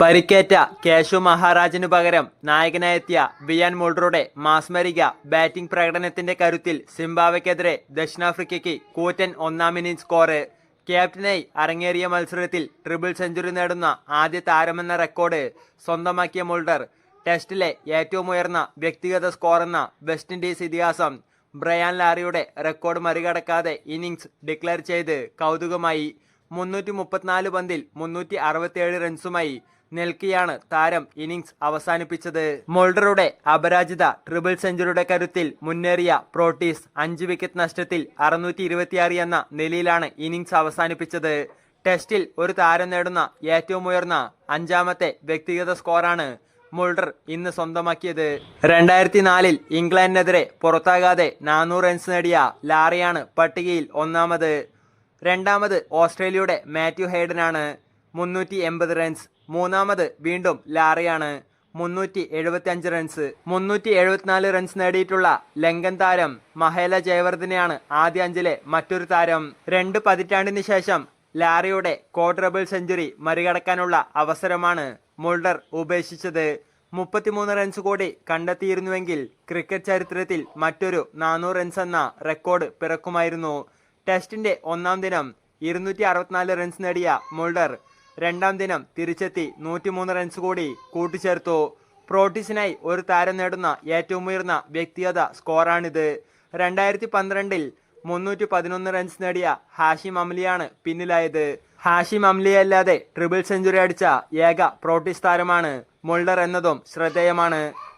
പരിക്കേറ്റ കേശു മഹാരാജിനു പകരം നായകനായെത്തിയ വിയാൻ മുൾഡറുടെ മാസ്മരിക ബാറ്റിംഗ് പ്രകടനത്തിന്റെ കരുത്തിൽ സിംബാവയ്ക്കെതിരെ ദക്ഷിണാഫ്രിക്കയ്ക്ക് കൂറ്റൻ ഒന്നാം ഇന്നിംഗ് സ്കോറ് ക്യാപ്റ്റനായി അരങ്ങേറിയ മത്സരത്തിൽ ട്രിപ്പിൾ സെഞ്ചുറി നേടുന്ന ആദ്യ താരമെന്ന റെക്കോർഡ് സ്വന്തമാക്കിയ മോൾഡർ ടെസ്റ്റിലെ ഏറ്റവും ഉയർന്ന വ്യക്തിഗത സ്കോർ എന്ന വെസ്റ്റ് ഇൻഡീസ് ഇതിഹാസം ബ്രയാൻ ലാറിയുടെ റെക്കോർഡ് മറികടക്കാതെ ഇന്നിംഗ്സ് ഡിക്ലെയർ ചെയ്ത് കൗതുകമായി. മുന്നൂറ്റി മുപ്പത്തിനാല് പന്തിൽ മുന്നൂറ്റി അറുപത്തിയേഴ് റൺസുമായി നിൽക്കെയാണ് താരം ഇന്നിംഗ്സ് അവസാനിപ്പിച്ചത്. മോൾഡറുടെ അപരാജിത ട്രിപ്പിൾ സെഞ്ചുറിയുടെ കരുത്തിൽ മുന്നേറിയ പ്രോട്ടീസ് അഞ്ച് വിക്കറ്റ് നഷ്ടത്തിൽ അറുന്നൂറ്റി ഇരുപത്തിയാറ് എന്ന നിലയിലാണ് ഇന്നിംഗ്സ് അവസാനിപ്പിച്ചത്. ടെസ്റ്റിൽ ഒരു താരം നേടുന്ന ഏറ്റവും ഉയർന്ന അഞ്ചാമത്തെ വ്യക്തിഗത സ്കോറാണ് മുൾഡർ ഇന്ന് സ്വന്തമാക്കിയത്. രണ്ടായിരത്തി നാലിൽ ഇംഗ്ലണ്ടിനെതിരെ പുറത്താകാതെ നാനൂറ് റൺസ് നേടിയ ലാറിയാണ് പട്ടികയിൽ ഒന്നാമത്. രണ്ടാമത് ഓസ്ട്രേലിയയുടെ മാത്യു ഹെയ്ഡനാണ് മുന്നൂറ്റി എൺപത് റൺസ് മൂന്നാമത് വീണ്ടും ലാറിയാണ്. മുന്നൂറ്റി എഴുപത്തി അഞ്ച് റൺസ് മുന്നൂറ്റി എഴുപത്തിനാല് റൺസ് നേടിയിട്ടുള്ള ലങ്കൻ താരം മഹേല ജയവർദ്ധനെയാണ് ആദ്യ അഞ്ചിലെ മറ്റൊരു താരം. രണ്ട് പതിറ്റാണ്ടിന് ശേഷം ലാറിയുടെ കോഡ്രബിൾ സെഞ്ചുറി മറികടക്കാനുള്ള അവസരമാണ് മുൾഡർ ഉപേക്ഷിച്ചത്. മുപ്പത്തിമൂന്ന് റൺസ് കൂടി കണ്ടെത്തിയിരുന്നുവെങ്കിൽ ക്രിക്കറ്റ് ചരിത്രത്തിൽ മറ്റൊരു നാനൂറ് റൺസ് എന്ന റെക്കോർഡ് പിറക്കുമായിരുന്നു. ടെസ്റ്റിന്റെ ഒന്നാം ദിനം ഇരുന്നൂറ്റി റൺസ് നേടിയ മുൾഡർ രണ്ടാം ദിനം തിരിച്ചെത്തി നൂറ്റിമൂന്ന് റൺസ് കൂടി കൂട്ടിച്ചേർത്തു. പ്രോട്ടീസിനായി ഒരു താരം നേടുന്ന ഏറ്റവും ഉയർന്ന വ്യക്തിഗത സ്കോറാണിത്. രണ്ടായിരത്തി പന്ത്രണ്ടിൽ മുന്നൂറ്റി പതിനൊന്ന് റൺസ് നേടിയ ഹാഷിം അംലിയാണ് പിന്നിലായത്. ഹാഷിം അംലിയല്ലാതെ ട്രിപ്പിൾ സെഞ്ചുറി അടിച്ച ഏക പ്രോട്ടീസ് താരമാണ് മുൾഡർ എന്നതും ശ്രദ്ധേയമാണ്.